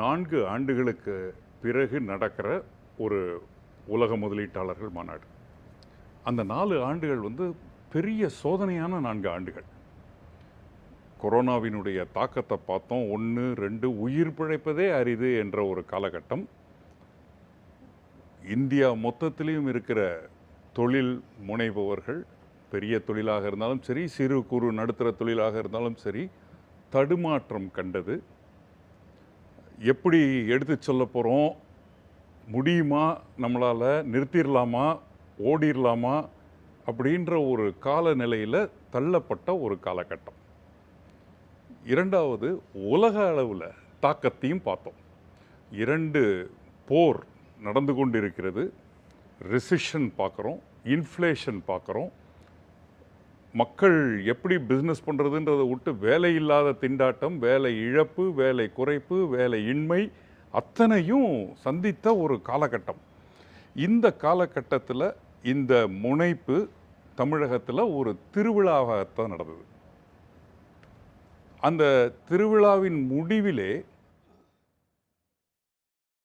நான்கு ஆண்டுகளுக்கு பிறகு நடக்கிற ஒரு உலக முதலீட்டாளர்கள் மாநாடு. அந்த நாலு ஆண்டுகள் வந்து பெரிய சோதனையான நான்கு ஆண்டுகள். கொரோனாவினுடைய தாக்கத்தை பார்த்தோம். ஒன்று ரெண்டு உயிர் பிழைப்பதே அரிது என்ற ஒரு காலகட்டம். இந்தியா மொத்தத்திலையும் இருக்கிற தொழில் முனைபவர்கள் பெரிய தொழிலாக இருந்தாலும் சரி சிறு குறு நடுத்தர தொழிலாக இருந்தாலும் சரி தடுமாற்றம் கண்டது. எப்படி எடுத்து சொல்ல போகிறோம் முடியுமா? நம்மளால் நிறுத்திடலாமா ஓடிடலாமா அப்படின்ற ஒரு காலநிலையில் தள்ளப்பட்ட ஒரு காலகட்டம். இரண்டாவது உலக அளவில் தாக்கத்தையும் பார்த்தோம். இரண்டு போர் நடந்து கொண்டிருக்கிறது. ரெசிஷன் பார்க்குறோம். இன்ஃப்ளேஷன் பார்க்குறோம். மக்கள் எப்படி பிஸ்னஸ் பண்ணுறதுன்றதை விட்டு வேலை இல்லாத திண்டாட்டம் வேலை இழப்பு வேலை குறைப்பு வேலை இன்மை அத்தனையும் சந்தித்த ஒரு காலகட்டம். இந்த காலகட்டத்தில் இந்த முனைப்பு தமிழகத்தில் ஒரு திருவிழாவாகத்தான் நடந்தது. அந்த திருவிழாவின் முடிவிலே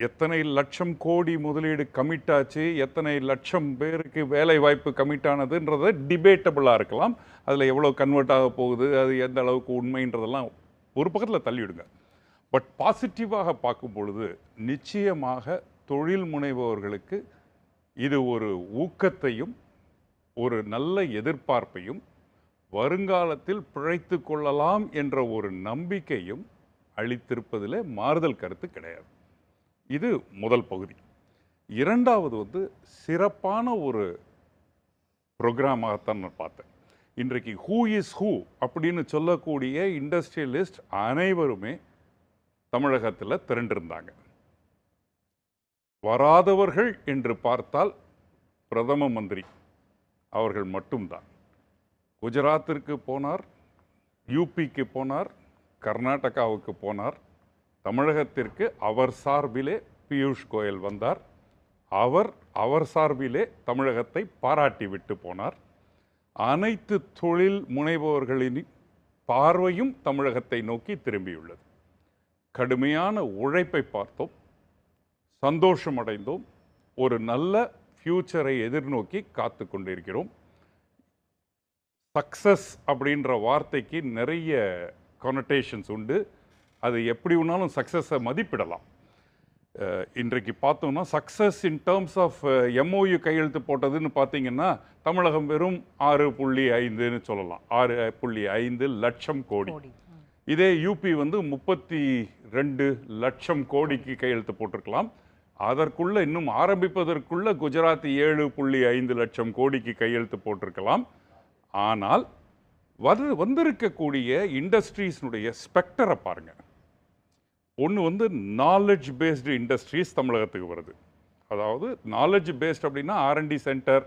எத்தனை லட்சம் கோடி முதலீடு கமிட் ஆச்சு எத்தனை லட்சம் பேருக்கு வேலை வாய்ப்பு கமிட் ஆனதுன்றத டிபேட்டபிளாக இருக்கலாம். அதில் எவ்வளோ கன்வெர்ட் ஆக போகுது அது எந்த அளவுக்கு உண்மைன்றதெல்லாம் ஒரு பக்கத்தில் தள்ளிவிடுங்க. பட் பாசிட்டிவாக பார்க்கும் பொழுது நிச்சயமாக தொழில் முனைபவர்களுக்கு இது ஒரு ஊக்கத்தையும் ஒரு நல்ல எதிர்பார்ப்பையும் வருங்காலத்தில் பிழைத்து கொள்ளலாம் என்ற ஒரு நம்பிக்கையும் அளித்திருப்பதில் மாறுதல் கருத்து கிடையாது. இது முதல் பகுதி. இரண்டாவது வந்து சிறப்பான ஒரு ப்ரோக்ராமாகத்தான் நான் பார்த்தேன். இன்றைக்கு ஹூ இஸ் ஹூ அப்படின்னு சொல்லக்கூடிய இண்டஸ்ட்ரியலிஸ்ட் அனைவருமே தமிழகத்தில் திரண்டிருந்தாங்க. வராதவர்கள் என்று பார்த்தால் பிரதம மந்திரி அவர்கள் மட்டும்தான். குஜராத்திற்கு போனார் யூபிக்கு போனார் கர்நாடகாவுக்கு போனார் தமிழகத்திற்கு அவர் சார்பிலே பியூஷ் கோயல் வந்தார். அவர் அவர் சார்பிலே தமிழகத்தை பாராட்டி விட்டு போனார். அனைத்து தொழில் முனைபவர்களின் பார்வையும் தமிழகத்தை நோக்கி திரும்பியுள்ளது. கடுமையான உழைப்பை பார்த்தோம். சந்தோஷம் அடைந்தோம். ஒரு நல்ல ஃப்யூச்சரை எதிர்நோக்கி காத்து கொண்டிருக்கிறோம். சக்சஸ் அப்படின்ற வார்த்தைக்கு நிறைய கொனட்டேஷன்ஸ் உண்டு. அது எப்படி வேணாலும் சக்ஸஸை மதிப்பிடலாம். இன்றைக்கு பார்த்தோம்னா success in terms of MOU கையெழுத்து போட்டதுன்னு பார்த்தீங்கன்னா தமிழகம் வெறும் ஆறு புள்ளி ஐந்துன்னு சொல்லலாம். ஆறு புள்ளி ஐந்து லட்சம் கோடி. இதே யூபி வந்து முப்பத்தி ரெண்டு லட்சம் கோடிக்கு கையெழுத்து போட்டிருக்கலாம். அதற்குள்ள இன்னும் ஆரம்பிப்பதற்குள்ள குஜராத் ஏழு புள்ளி ஐந்து லட்சம் கோடிக்கு கையெழுத்து போட்டிருக்கலாம். ஆனால் வந்து வந்திருக்கக்கூடிய இண்டஸ்ட்ரீஸ்னுடைய ஸ்பெக்டரை பாருங்க. ஒன்று வந்து நாலேஜ் பேஸ்டு இண்டஸ்ட்ரீஸ் தமிழகத்துக்கு வருது. அதாவது நாலேஜ் பேஸ்ட் அப்படின்னா R and D centre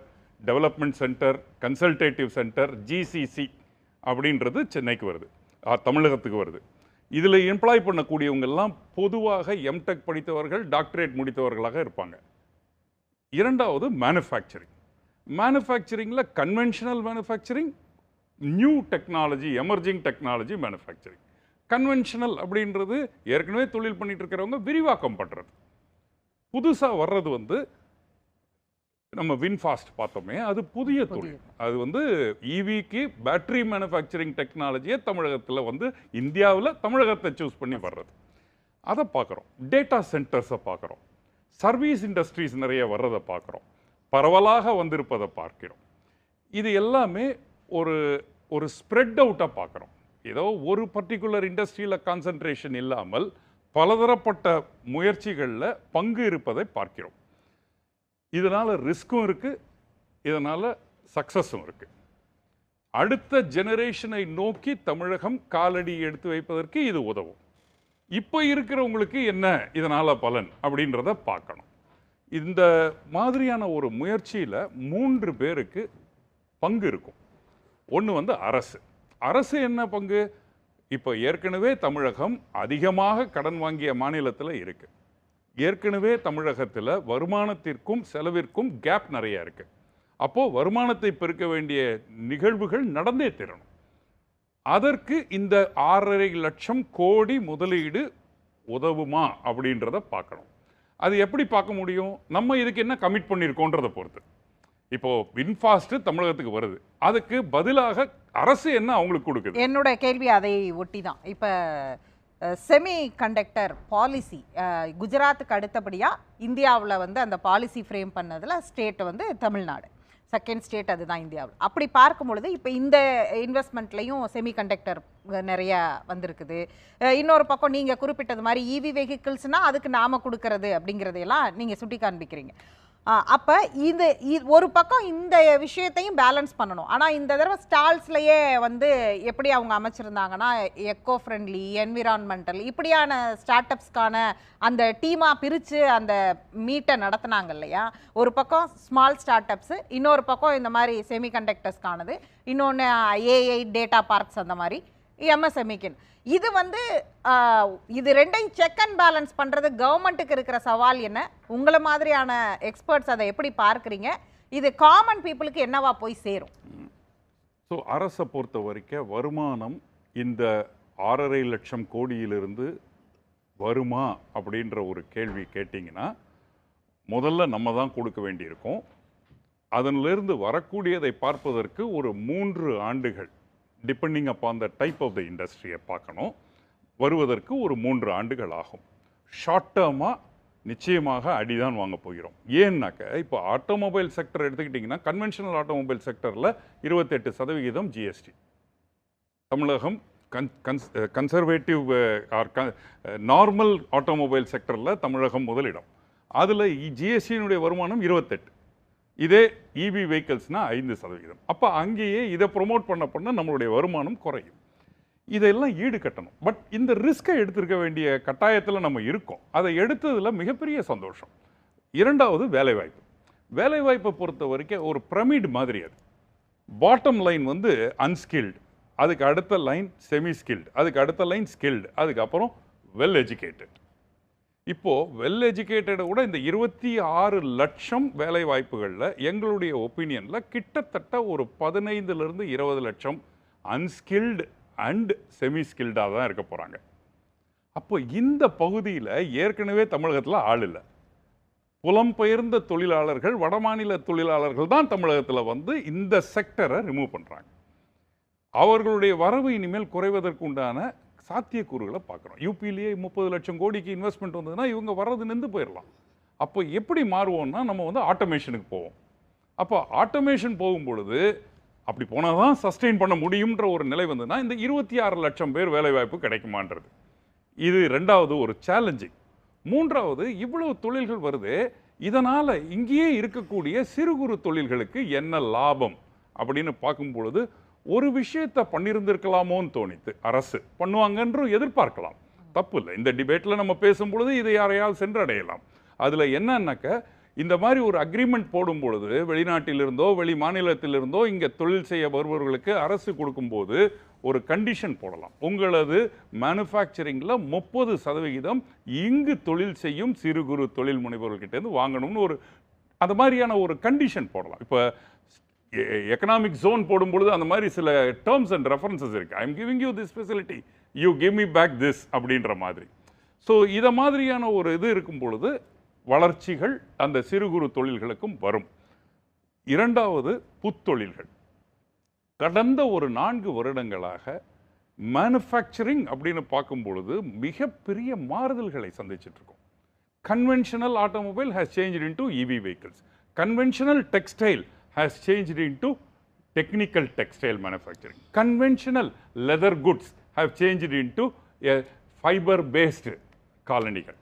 development centre consultative centre GCC அப்படின்றது சென்னைக்கு வருது. தமிழகத்துக்கு வருது. இதில் எம்ப்ளாய் பண்ணக்கூடியவங்கெல்லாம் பொதுவாக எம்டெக் படித்தவர்கள் டாக்டரேட் முடித்தவர்களாக இருப்பாங்க. இரண்டாவது manufacturing மேனுஃபேக்சரிங்கில் conventional manufacturing new technology emerging technology manufacturing conventional அப்படின்றது ஏற்கனவே தொழில் பண்ணிட்டு இருக்கிறவங்க விரிவாக்கம் பண்ணுறது புதுசாக வர்றது வந்து நம்ம வின்ஃபாஸ்ட் பார்த்தோமே அது புதிய தொழில். அது வந்து ஈவிக்கு பேட்டரி மேனுஃபேக்சரிங் டெக்னாலஜியை தமிழகத்தில் வந்து இந்தியாவில் தமிழகத்தை சூஸ் பண்ணி வர்றது. அதை பார்க்குறோம் டேட்டா சென்டர்ஸை பார்க்குறோம் சர்வீஸ் இண்டஸ்ட்ரீஸ் நிறைய வர்றதை பார்க்குறோம் பரவலாக வந்திருப்பதை பார்க்கிறோம். இது எல்லாமே ஒரு ஒரு ஸ்ப்ரெட் அவுட்டாக பார்க்குறோம் ஏதோ ஒரு பர்டிகுலர் இண்டஸ்ட்ரியில் கான்சன்ட்ரேஷன் இல்லாமல் பலதரப்பட்ட முயற்சிகளில் பங்கு இருப்பதை பார்க்கிறோம். இதனால் ரிஸ்க்கும் இருக்குது இதனால் சக்ஸஸும் இருக்குது அடுத்த ஜெனரேஷனை நோக்கி தமிழகம் காலடி எடுத்து வைப்பதற்கு இது உதவும். இப்போ இருக்கிறவங்களுக்கு என்ன இதனால் பலன் அப்படின்றத பார்க்கணும். இந்த மாதிரியான ஒரு முயற்சியில் மூன்று பேருக்கு பங்கு இருக்கும். ஒன்று வந்து அரசு. அரசு என்ன பங்கு? இப்போ ஏற்கனவே தமிழகம் அதிகமாக கடன் வாங்கிய மாநிலத்தில் இருக்கு. ஏற்கனவே தமிழகத்தில் வருமானத்திற்கும் செலவிற்கும் கேப் நிறைய இருக்கு. அப்போது வருமானத்தை பெருக்க வேண்டிய நிகழ்வுகள் நடந்தே தீரணும். அதற்கு இந்த ஆறரை லட்சம் கோடி முதலீடு உதவுமா அப்படின்றத பார்க்கணும். அது எப்படி பார்க்க முடியும்? நம்ம இதுக்கு என்ன கமிட் பண்ணியிருக்கோன்றதை பொறுத்து. இப்போது வின்ஃபாஸ்ட் தமிழகத்துக்கு வருது. அதுக்கு பதிலாக அரசு என்ன அவங்களுக்கு கொடுக்குது? என்னோட கேள்வி அதை ஒட்டி தான் இப்போ செமி கண்டக்டர் பாலிசி குஜராத்துக்கு அடுத்தபடியாக இந்தியாவில் வந்து அந்த பாலிசி ஃப்ரேம் பண்ணதில் ஸ்டேட் வந்து தமிழ்நாடு. செகண்ட் ஸ்டேட் அதுதான் இந்தியாவில். அப்படி பார்க்கும் பொழுது இப்போ இந்த இன்வெஸ்ட்மெண்ட்லையும் செமி கண்டக்டர் நிறைய வந்திருக்குது. இன்னொரு பக்கம் நீங்கள் குறிப்பிட்டது மாதிரி இவி வெஹிக்கிள்ஸ்னால் அதுக்கு நாம கொடுக்கறது அப்படிங்கிறதையெல்லாம் நீங்கள் சுட்டி காண்பிக்கிறீங்க அப்போ இது ஒரு பக்கம் இந்த விஷயத்தையும் பேலன்ஸ் பண்ணணும். ஆனால் இந்த தடவை ஸ்டால்ஸ்லயே வந்து எப்படி அவங்க அமைச்சிருந்தாங்கன்னா எக்கோ ஃப்ரெண்ட்லி என்விரான்மெண்டல் இப்படியான ஸ்டார்ட் அப்ஸ்க்கான அந்த டீமாக பிரித்து அந்த மீட்டை நடத்துனாங்க இல்லையா? ஒரு பக்கம் ஸ்மால் ஸ்டார்ட்அப்ஸு இன்னொரு பக்கம் இந்த மாதிரி செமிகண்டக்டர்ஸ்க்கானது இன்னொன்று ஏஐ டேட்டா பார்க்ஸ் அந்த மாதிரி. எம்எஸ்எம்இக்கின் இது வந்து இது ரெண்டையும் செக் அண்ட் பேலன்ஸ் பண்ணுறது கவர்மெண்ட்டுக்கு இருக்கிற சவால் என்ன? உங்களை மாதிரியான எக்ஸ்பர்ட்ஸ் அதை எப்படி பார்க்குறீங்க? இது காமன் பீப்புளுக்கு என்னவா போய் சேரும்? ஸோ அரசை பொறுத்த வரைக்கும் வருமானம் இந்த ஆறரை லட்சம் கோடியிலிருந்து வருமா அப்படின்ற ஒரு கேள்வி கேட்டிங்கன்னா முதல்ல நம்ம தான் கொடுக்க வேண்டியிருக்கும். அதனிலிருந்து வரக்கூடியதை பார்ப்பதற்கு ஒரு மூன்று ஆண்டுகள். Depending upon the type of the இண்டஸ்ட்ரியை பார்க்கணும். வருவதற்கு ஒரு மூன்று ஆண்டுகள் ஆகும். ஷார்ட் டேர்மாக நிச்சயமாக அடிதான் வாங்க போகிறோம். ஏன்னாக்க இப்போ ஆட்டோமொபைல் செக்டர் எடுத்துக்கிட்டிங்கன்னா கன்வென்ஷனல் ஆட்டோமொபைல் செக்டரில் இருபத்தெட்டு சதவிகிதம் GST Tamilagam con cons conservative or normal automobile செக்டரில் தமிழகம் முதலிடம். அதில் ஜிஎஸ்டியினுடைய வருமானம் இருபத்தெட்டு. இதே இவி வெஹிக்கிள்ஸ்னால் ஐந்து சதவிகிதம் அப்போ அங்கேயே இதை ப்ரொமோட் பண்ண பண்ண நம்மளுடைய வருமானம் குறையும். இதையெல்லாம் ஈடு கட்டணும். பட் இந்த ரிஸ்க்கை எடுத்திருக்க வேண்டிய கட்டாயத்தில் நம்ம இருக்கோம். அதை எடுத்ததில் மிகப்பெரிய சந்தோஷம். இரண்டாவது வேலைவாய்ப்பு. வேலைவாய்ப்பை பொறுத்த வரைக்கும் ஒரு பிரமிட் மாதிரி அது. பாட்டம் லைன் வந்து அன்ஸ்கில்டு அதுக்கு அடுத்த லைன் செமி ஸ்கில்டு அதுக்கு அடுத்த லைன் ஸ்கில்டு அதுக்கப்புறம் வெல் எஜுகேட்டட் இப்போது வெல் எஜுகேட்டடை விட இந்த இருபத்தி ஆறு லட்சம் வேலை வாய்ப்புகளில் எங்களுடைய ஒப்பீனியனில் கிட்டத்தட்ட ஒரு பதினைந்துலேருந்து இருபது லட்சம் அன்ஸ்கில்டு அண்ட் செமி ஸ்கில்டாக தான் இருக்க போகிறாங்க அப்போ இந்த பகுதியில் ஏற்கனவே தமிழகத்தில் ஆள் இல்லை. புலம்பெயர்ந்த தொழிலாளர்கள் வடமாநில தொழிலாளர்கள் தான் தமிழகத்தில் வந்து இந்த செக்டரை ரிமூவ் பண்ணுறாங்க அவர்களுடைய வரவு இனிமேல் குறைவதற்குண்டான சாத்தியக்கூறுகளை பார்க்குறோம் யூபியிலேயே முப்பது லட்சம் கோடிக்கு இன்வெஸ்ட்மெண்ட் வந்ததுன்னா இவங்க வர்றது நின்று போயிடலாம். அப்போ எப்படி மாறுவோம்னா நம்ம வந்து ஆட்டோமேஷனுக்கு போவோம். அப்போ ஆட்டோமேஷன் போகும் பொழுது அப்படி போனால் தான் சஸ்டெயின் பண்ண முடியுன்ற ஒரு நிலை வந்ததுன்னா இந்த இருபத்தி ஆறு லட்சம் பேர் வேலைவாய்ப்பு கிடைக்குமான்றது. இது ரெண்டாவது ஒரு சேலஞ்சிங் மூன்றாவது இவ்வளவு தொழில்கள் வருது. இதனால் இங்கேயே இருக்கக்கூடிய சிறு குறு தொழில்களுக்கு என்ன லாபம்? அப்படின்னு பார்க்கும் பொழுது ஒரு விஷயத்தை பண்ணியிருந்திருக்கலாமோன்னு தோணித்து அரசு பண்ணுவாங்கன்றும் எதிர்பார்க்கலாம். தப்பு இல்லை இந்த டிபேட்டில் நம்ம பேசும் பொழுது இதை யாரையாவது சென்றடையலாம். அதில் என்னன்னாக்க இந்த மாதிரி ஒரு அக்ரிமெண்ட் போடும் பொழுது வெளிநாட்டிலிருந்தோ வெளி மாநிலத்திலிருந்தோ இங்கே தொழில் செய்ய வருபவர்களுக்கு அரசு கொடுக்கும்போது ஒரு கண்டிஷன் போடலாம். உங்களது மேனுஃபேக்சரிங்கில் முப்பது சதவிகிதம் இங்கு தொழில் செய்யும் சிறு குறு தொழில் முனைவர்கள்கிட்டேருந்து வாங்கணும்னு ஒரு அந்த மாதிரியான ஒரு கண்டிஷன் போடலாம். இப்போ எக்கனாமிக் ஜோன் போடும்பொழுது அந்த மாதிரி சில டேர்ம்ஸ் அண்ட் ரெஃபரன்சஸ் இருக்குது I M giving you this facility you give me back this அப்படின்ற மாதிரி. ஸோ இதை மாதிரியான ஒரு இது இருக்கும் பொழுது வளர்ச்சிகள் அந்த சிறு குறு தொழில்களுக்கும் வரும். இரண்டாவது புத்தொழில்கள். கடந்த ஒரு நான்கு வருடங்களாக மேனுஃபேக்சரிங் அப்படின்னு பார்க்கும் பொழுது மிகப்பெரிய மாறுதல்களை சந்திச்சிட்ருக்கோம். Conventional automobile has change into EV vehicles conventional textile has changed into technical textile manufacturing. Conventional leather goods have changed into a fiber-based காலனிகள்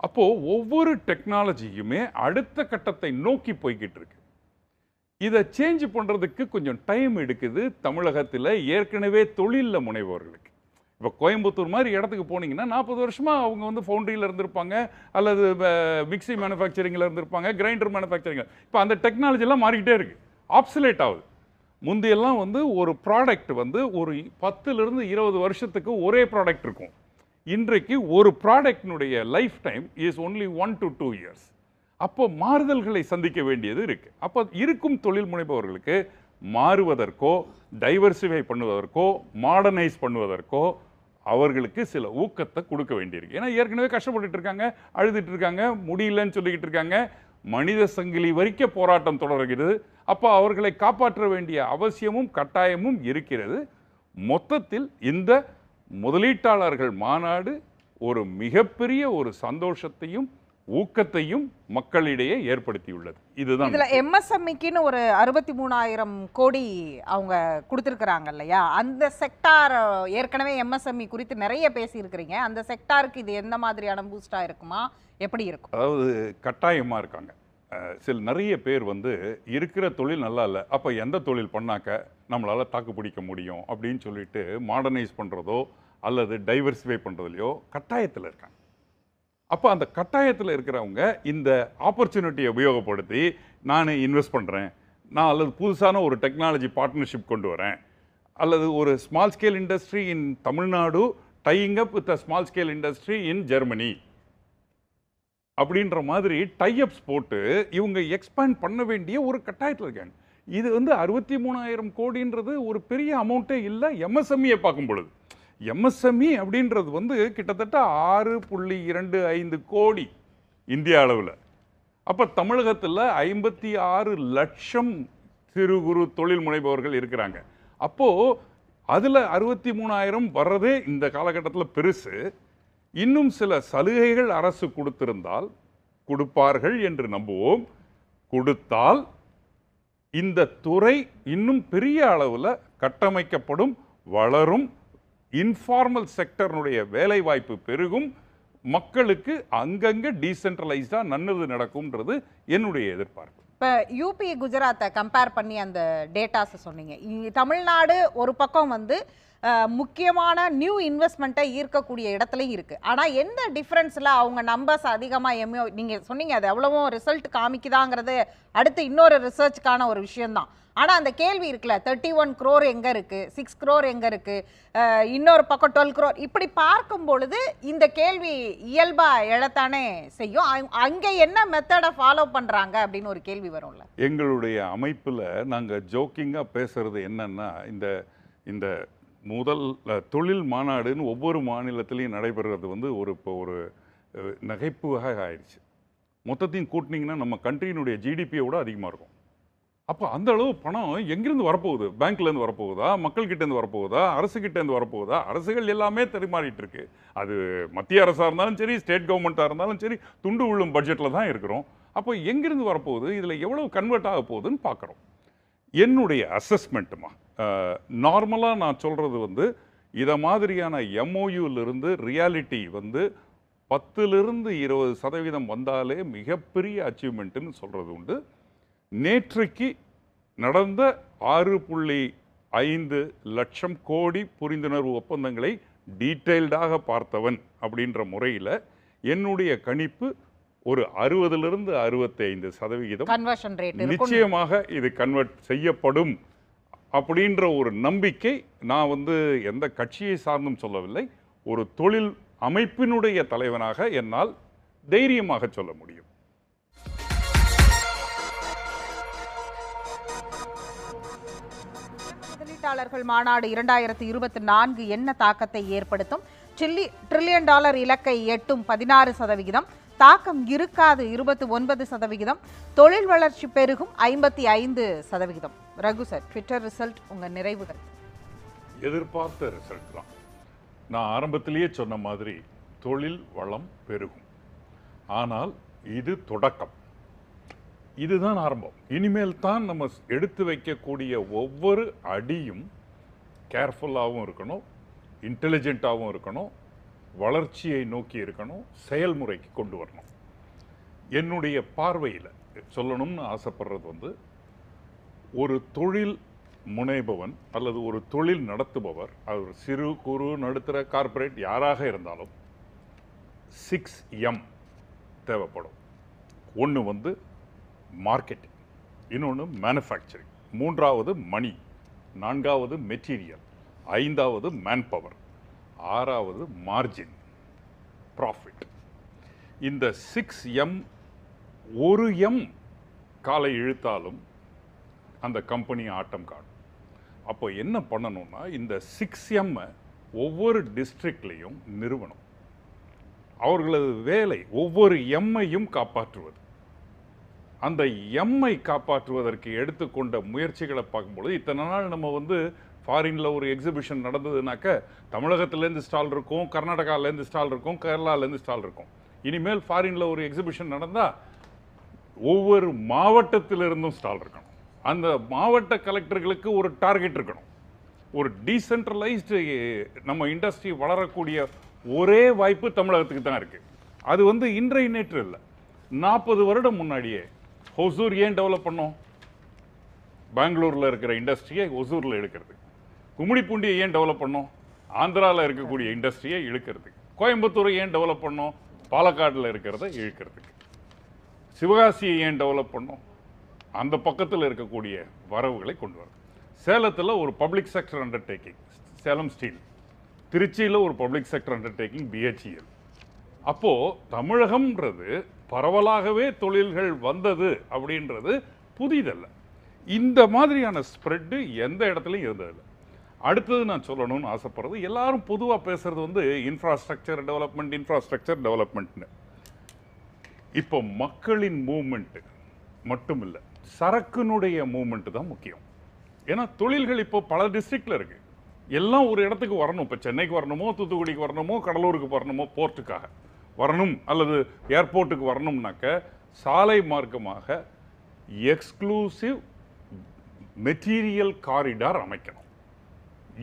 அப்போது ஒவ்வொரு டெக்னாலஜியுமே அடுத்த கட்டத்தை நோக்கி போய்கிட்டு இருக்கு இதை சேஞ்ச் பண்ணுறதுக்கு கொஞ்சம் டைம் எடுக்குது தமிழகத்தில் ஏற்கனவே தொழிலில் முனைவோர்களுக்கு இப்போ கோயம்புத்தூர் மாதிரி இடத்துக்கு போனீங்கன்னா நாற்பது வருஷமாக அவங்க வந்து ஃபவுண்டரியில் இருந்திருப்பாங்க அல்லது மிக்ஸி மேனுஃபேக்சரிங்கில் இருந்திருப்பாங்க கிரைண்டர் மேனுஃபேக்சரிங்கில் இப்போ அந்த டெக்னாலஜிலாம் மாறிக்கிட்டே இருக்குது ஆப்சலேட் ஆகுது. முந்தையெல்லாம் வந்து ஒரு ப்ராடக்ட் வந்து ஒரு பத்துலேருந்து இருபது வருஷத்துக்கு ஒரே ப்ராடக்ட் இருக்கும். இன்றைக்கு ஒரு ப்ராடக்டினுடைய life time is only one to two years அப்போ மாறுதல்களை சந்திக்க வேண்டியது இருக்குது அப்போ இருக்கும் தொழில் முனைப்பவர்களுக்கு மாறுவதற்கோ டைவர்சிஃபை பண்ணுவதற்கோ மாடர்னைஸ் பண்ணுவதற்கோ அவர்களுக்கு சில ஊக்கத்தை கொடுக்க வேண்டியிருக்கு. ஏன்னா ஏற்கனவே கஷ்டப்பட்டுட்டு இருக்காங்க அழுதுட்டு இருக்காங்க முடியலன்னு சொல்லிக்கிட்டு இருக்காங்க மனித சங்கிலி வரைக்கும் போராட்டம் தொடர்கிறது. அப்போ அவர்களை காப்பாற்ற வேண்டிய அவசியமும் கட்டாயமும் இருக்கிறது. மொத்தத்தில் இந்த முதலீட்டாளர்கள் மாநாடு ஒரு மிகப்பெரிய ஒரு சந்தோஷத்தையும் ஊக்கத்தையும் மக்களிடையே ஏற்படுத்தியுள்ளது. இதுதான் இதுல எம்எஸ்எம்இக்குன்னு ஒரு அறுபத்தி மூணாயிரம் கோடி அவங்க கொடுத்துருக்குறாங்க இல்லையா? அந்த செக்டார் ஏற்கனவே எம்எஸ்எம்இ குறித்து நிறைய பேசியிருக்கிறீங்க. அந்த செக்டாருக்கு இது எந்த மாதிரியான பூஸ்டா இருக்குமா? எப்படி இருக்கும்? அதாவது கட்டாயமாக இருக்காங்க. சில நிறைய பேர் வந்து இருக்கிற தொழில் நல்லா இல்லை அப்போ எந்த தொழில் பண்ணாக்க நம்மளால் தாக்கு பிடிக்க முடியும் அப்படின்னு சொல்லிட்டு மாடர்னைஸ் பண்ணுறதோ அல்லது டைவர்சிஃபை பண்ணுறதுலையோ கட்டாயத்தில் இருக்காங்க. அப்போ அந்த கட்டாயத்தில் இருக்கிறவங்க இந்த ஆப்பர்ச்சுனிட்டியை உபயோகப்படுத்தி நான் இன்வெஸ்ட் பண்ணுறேன் நான் அல்லது புதுசான ஒரு டெக்னாலஜி பார்ட்னர்ஷிப் கொண்டு வரேன். அல்லது ஒரு small scale industry in Tamil Nadu tying up with a small scale industry in Germany அப்படின்ற மாதிரி டைஅப்ஸ் போட்டு இவங்க எக்ஸ்பேண்ட் பண்ண வேண்டிய ஒரு கட்டாயத்தில் இருக்காங்க. இது வந்து அறுபத்தி மூணாயிரம் கோடின்றது ஒரு பெரிய அமௌண்ட்டே இல்லை எம்எஸ்எம்இயை பார்க்கும் பொழுது. எம்எஸ்எம்இ அப்படின்றது வந்து கிட்டத்தட்ட ஆறு புள்ளி இரண்டு ஐந்து கோடி இந்திய அளவில். அப்போ தமிழகத்தில் ஐம்பத்தி ஆறு லட்சம் சிறு குறு தொழில் முனைபவர்கள் இருக்கிறாங்க. அப்போது அதில் அறுபத்தி மூணாயிரம் வர்றதே இந்த காலகட்டத்தில் பெருசு. இன்னும் சில சலுகைகள் அரசு கொடுத்திருந்தால் கொடுப்பார்கள் என்று நம்புவோம். கொடுத்தால் இந்த துறை இன்னும் பெரிய அளவில் கட்டமைக்கப்படும் வளரும் இன்ஃபார்மல் செக்டர்னுடைய வேலைவாய்ப்பு பெருகும். மக்களுக்கு அங்கங்கே டீசென்ட்ரலைஸ்டாக நல்லது நடக்கும்ன்றது என்னுடைய எதிர்பார்ப்பு. இப்போ யூபி குஜராத்தை கம்பேர் பண்ணி அந்த டேட்டாஸை சொன்னீங்க. தமிழ்நாடு ஒரு பக்கம் வந்து முக்கியமான நியூ இன்வெஸ்ட்மெண்ட்டை ஈர்க்கக்கூடிய இடத்துலையும் இருக்குது ஆனால் எந்த டிஃப்ரென்ஸில் அவங்க நம்பர்ஸ் அதிகமாக எம்ஓ நீங்கள் சொன்னீங்க அது எவ்வளவோ ரிசல்ட் காமிக்குதாங்கிறது அடுத்து இன்னொரு ரிசர்ச்சுக்கான ஒரு விஷயந்தான் ஆனால் அந்த கேள்வி இருக்குல்ல தேர்ட்டி ஒன் க்ரோர் எங்கே இருக்குது சிக்ஸ் க்ரோர் எங்கே இருக்குது இன்னொரு பக்கம் டுவெல் க்ரோர் இப்படி பார்க்கும் பொழுது இந்த கேள்வி இயல்பாக எழத்தானே செய்யும். அங்கே என்ன மெத்தடை ஃபாலோ பண்ணுறாங்க அப்படின்னு ஒரு கேள்வி வரும்ல. எங்களுடைய அமைப்பில் நாங்கள் ஜோக்கிங்காக பேசுகிறது என்னென்னா இந்த இந்த முதல் தொழில் மாநாடுன்னு ஒவ்வொரு மாநிலத்திலையும் நடைபெறுறது வந்து ஒரு இப்போ ஒரு அஹ், நகைப்புவாக ஆயிடுச்சு. மொத்தத்தையும் கூட்டினீங்கன்னா நம்ம கண்ட்ரியினுடைய ஜிடிபியை விட அதிகமாக இருக்கும். அப்போ அந்த அளவு பணம் எங்கேருந்து வரப்போகுது? பேங்க்லேருந்து வரப்போகுதா? மக்கள்கிட்டேருந்து வரப்போகுதா? அரசுகிட்டேருந்து வரப்போகுதா? அரசுகள் எல்லாமே தெரிமாறிட்டு இருக்கு. அது மத்திய அரசாக இருந்தாலும் சரி ஸ்டேட் கவர்மெண்ட்டாக இருந்தாலும் சரி துண்டு விழும் பட்ஜெட்டில் தான் இருக்கிறோம். அப்போ எங்கிருந்து வரப்போகுது? இதில் எவ்வளோ கன்வெர்ட் ஆக போகுதுன்னு பார்க்குறோம் என்னுடைய அசஸ்மெண்ட்டுமா நார்மலாக நான் சொல்கிறது வந்து இதை மாதிரியான எம்ஓயூலிருந்து ரியாலிட்டி வந்து பத்துலேருந்து இருபது சதவீதம் வந்தாலே மிகப்பெரிய அச்சீவ்மெண்ட்டுன்னு சொல்கிறது உண்டு. நேற்றைக்கு நடந்த ஆறு புள்ளி ஐந்து லட்சம் கோடி புரிந்துணர்வு ஒப்பந்தங்களை டீட்டெயில்டாக பார்த்தவன் அப்படின்ற முறையில் என்னுடைய கணிப்பு ஒரு அறுபதிலிருந்து அறுபத்தைந்து சதவிகிதம் நிச்சயமாக இது கன்வெர்ட் செய்யப்படும். அப்படின்ற ஒரு நம்பிக்கை நான் வந்து எந்த கட்சியை சார்ந்தும் சொல்லவில்லை ஒரு தொழில் அமைப்பினுடைய தலைவனாக என்னால் தைரியமாக சொல்ல முடியும். முதலீட்டாளர்கள் மாநாடு இரண்டாயிரத்தி இருபத்தி நான்கு என்ன தாக்கத்தை ஏற்படுத்தும்? ட்ரில்லி ட்ரில்லியன் டாலர் இலக்கை எட்டும் பதினாறு சதவிகிதம். தாக்கம் இருக்காது. இருபத்தி ஒன்பது சதவிகிதம். தொழில் வளர்ச்சி பெருகும். ஐம்பத்தி ஐந்து சதவிகிதம். ரகு சார் ட்விட்டர் ரிசல்ட் உங்க நிறைவுகள். எதிர்பார்த்த ரிசல்ட் தான். நான் ஆரம்பத்திலேயே சொன்ன மாதிரி தொழில் வளம் பெருகும். ஆனால் இது தொடக்கம். இதுதான் ஆரம்பம். இனிமேல் தான் நம்ம எடுத்து வைக்கக்கூடிய ஒவ்வொரு அடியும் கேர்ஃபுல்லாகவும் இருக்கணும் இன்டெலிஜென்ட்டாகவும் இருக்கணும் வளர்ச்சியை நோக்கி இருக்கணும் செயல்முறைக்கு கொண்டு வரணும். என்னுடைய பார்வையில் சொல்லணும்னு ஆசைப்படுறது வந்து ஒரு தொழில் முனைபவன் அல்லது ஒரு தொழில் நடத்துபவர் அவர் சிறு குறு நடுத்தர கார்ப்பரேட் யாராக இருந்தாலும் சிக்ஸ் எம் தேவைப்படும். ஒன்று வந்து மார்க்கெட்டிங் இன்னொன்று மேனுஃபேக்சரிங் மூன்றாவது மணி நான்காவது மெட்டீரியல் ஐந்தாவது மேன்பவர் ஆறாவது மார்ஜின் ப்ராஃபிட் இந்த சிக்ஸ் எம் ஒரு எம் காலை இழுத்தாலும் அந்த கம்பெனி ஆட்டம் காணும் அப்போ என்ன பண்ணணும்னா இந்த சிக்ஸ் எம்மை ஒவ்வொரு டிஸ்ட்ரிக்ட்லேயும் நிறுவனம். அவர்களது வேலை ஒவ்வொரு எம்மையும் காப்பாற்றுவது. அந்த எம்மை காப்பாற்றுவதற்கு எடுத்துக்கொண்ட முயற்சிகளை பார்க்கும்பொழுது இத்தனை நாள் நம்ம வந்து ஃபாரினில் ஒரு எக்ஸிபிஷன் நடந்ததுனாக்க தமிழகத்துலேருந்து ஸ்டால் இருக்கும் கர்நாடகாலேருந்து ஸ்டால் இருக்கும் கேரளாலேருந்து ஸ்டால் இருக்கும். இனிமேல் ஃபாரினில் ஒரு எக்ஸிபிஷன் நடந்தால் ஒவ்வொரு மாவட்டத்திலிருந்தும் ஸ்டால் இருக்கணும். அந்த மாவட்ட கலெக்டர்களுக்கு ஒரு டார்கெட் இருக்கணும். ஒரு டீசென்ட்ரலைஸ்டு நம்ம இண்டஸ்ட்ரி வளரக்கூடிய ஒரே வாய்ப்பு தமிழகத்துக்கு தான் இருக்குது அது வந்து இன்றைய நேற்று இல்லை. நாற்பது வருடம் முன்னாடியே ஹொசூர் ஏன் டெவலப் பண்ணோம்? பெங்களூரில் இருக்கிற இண்டஸ்ட்ரியை ஒசூரில் எடுக்கிறது. கும்மிடிப்பூண்டியை ஏன் டெவலப் பண்ணோம்? ஆந்திராவில் இருக்கக்கூடிய இண்டஸ்ட்ரியை இழுக்கிறதுக்கு. கோயம்புத்தூரை ஏன் டெவலப் பண்ணோம்? பாலக்காட்டில் இருக்கிறத இழுக்கிறதுக்கு. சிவகாசியை ஏன் டெவலப் பண்ணோம்? அந்த பக்கத்தில் இருக்கக்கூடிய வரவுகளை கொண்டு வரும். சேலத்தில் ஒரு public sector undertaking Salem steel திருச்சியில் ஒரு பப்ளிக் செக்டர் அண்டர்டேக்கிங் பிஹெச்இஎல் அப்போது தமிழகம்ன்றது பரவலாகவே தொழில்கள் வந்தது அப்படின்றது புதிதல்ல. இந்த மாதிரியான ஸ்ப்ரெட்டு எந்த இடத்துலையும் இருந்ததில்லை. அடுத்தது நான் சொல்லணும்னு ஆசைப்படுறது எல்லாரும் பொதுவாக பேசுறது வந்து இன்ஃப்ராஸ்ட்ரக்சர் டெவலப்மெண்ட் இன்ஃப்ராஸ்ட்ரக்சர் டெவலப்மெண்ட்னு இப்போ மக்களின் மூமெண்ட்டு மட்டும் இல்லை சரக்குனுடைய மூமெண்ட்டு தான் முக்கியம். ஏன்னா தொழில்கள் இப்போ பல டிஸ்ட்ரிக்டில் இருக்குது எல்லாம் ஒரு இடத்துக்கு வரணும். இப்போ சென்னைக்கு வரணுமோ தூத்துக்குடிக்கு வரணுமோ கடலூருக்கு வரணுமோ போர்ட்டுக்காக வரணும் அல்லது ஏர்போர்ட்டுக்கு வரணும்னாக்க சாலை மார்க்கமாக எக்ஸ்க்ளூசிவ் மெட்டீரியல் காரிடார் அமைக்கணும்.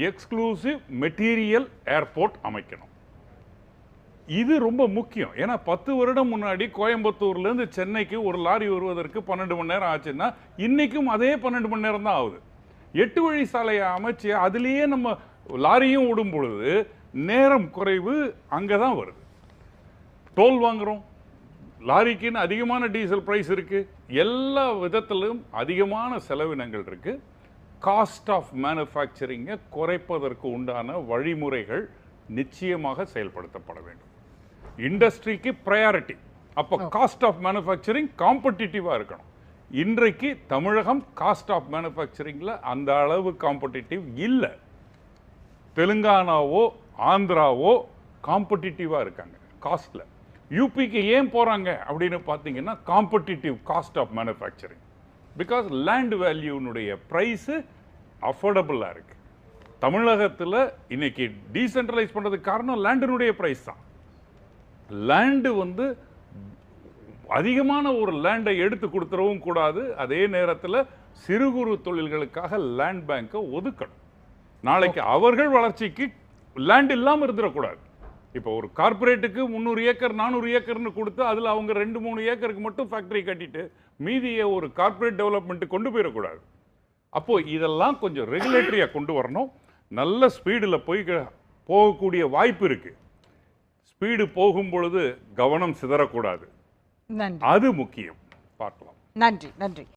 எக்ஸ்க்ளூசிவ் மெட்டீரியல் ஏர்போர்ட் அமைக்கணும். இது ரொம்ப முக்கியம். ஏன்னா பத்து வருடம் முன்னாடி கோயம்புத்தூர்லேருந்து சென்னைக்கு ஒரு லாரி வருவதற்கு பன்னெண்டு மணி நேரம் ஆச்சுன்னா இன்றைக்கும் அதே பன்னெண்டு மணி நேரம் தான் ஆகுது. எட்டு வழி சாலையை அமைச்சு அதுலேயே நம்ம லாரியும் விடும் பொழுது நேரம் குறைவு அங்கே தான் வருது. டோல் வாங்குறோம். லாரிக்குன்னு அதிகமான டீசல் ப்ரைஸ் இருக்குது எல்லா விதத்திலும் அதிகமான செலவினங்கள் இருக்குது காஸ்ட் ஆஃப் மேனுஃபேக்சரிங்கை குறைப்பதற்கு உண்டான வழிமுறைகள் நிச்சயமாக செயல்படுத்தப்பட வேண்டும். இண்டஸ்ட்ரிக்கு ப்ரையாரிட்டி அப்போ காஸ்ட் ஆஃப் மேனுஃபேக்சரிங் காம்படிட்டிவாக இருக்கணும். இன்றைக்கு தமிழகம் காஸ்ட் ஆஃப் மேனுஃபேக்சரிங்கில் அந்த அளவு காம்படிட்டிவ் இல்லை. தெலுங்கானாவோ ஆந்திராவோ காம்படிட்டிவாக இருக்காங்க காஸ்ட்டில் யூபிக்கு ஏன் போகிறாங்க அப்படின்னு பார்த்தீங்கன்னா competitive cost of manufacturing because land வேல்யூனுடைய price அஃபோர்டபுளாக இருக்குது தமிழகத்தில் இன்னைக்கு டீசென்ட்ரலைஸ் பண்ணுறதுக்கு காரணம் லேண்டினுடைய ப்ரைஸ் தான். லேண்டு வந்து அதிகமான ஒரு லேண்டை எடுத்து கொடுத்துடவும் கூடாது. அதே நேரத்தில் சிறு குறு தொழில்களுக்காக லேண்ட் பேங்கை ஒதுக்கணும். நாளைக்கு அவர்கள் வளர்ச்சிக்கு லேண்ட் இல்லாமல் இருந்துடக்கூடாது. இப்போ ஒரு கார்ப்பரேட்டுக்கு முந்நூறு ஏக்கர் நானூறு ஏக்கர்னு கொடுத்து அதில் அவங்க ரெண்டு மூணு ஏக்கருக்கு மட்டும் ஃபேக்டரி கட்டிட்டு மீதியை ஒரு கார்ப்பரேட் டெவலப்மெண்ட்டு கொண்டு போயிடக்கூடாது. அப்போது இதெல்லாம் கொஞ்சம் ரெகுலேட்டரியாக கொண்டு வரணும். நல்ல ஸ்பீடில் போய் போகக்கூடிய வாய்ப்பு இருக்குது ஸ்பீடு போகும் பொழுது கவனம் சிதறக்கூடாது. அது முக்கியம். பார்க்கலாம். நன்றி நன்றி.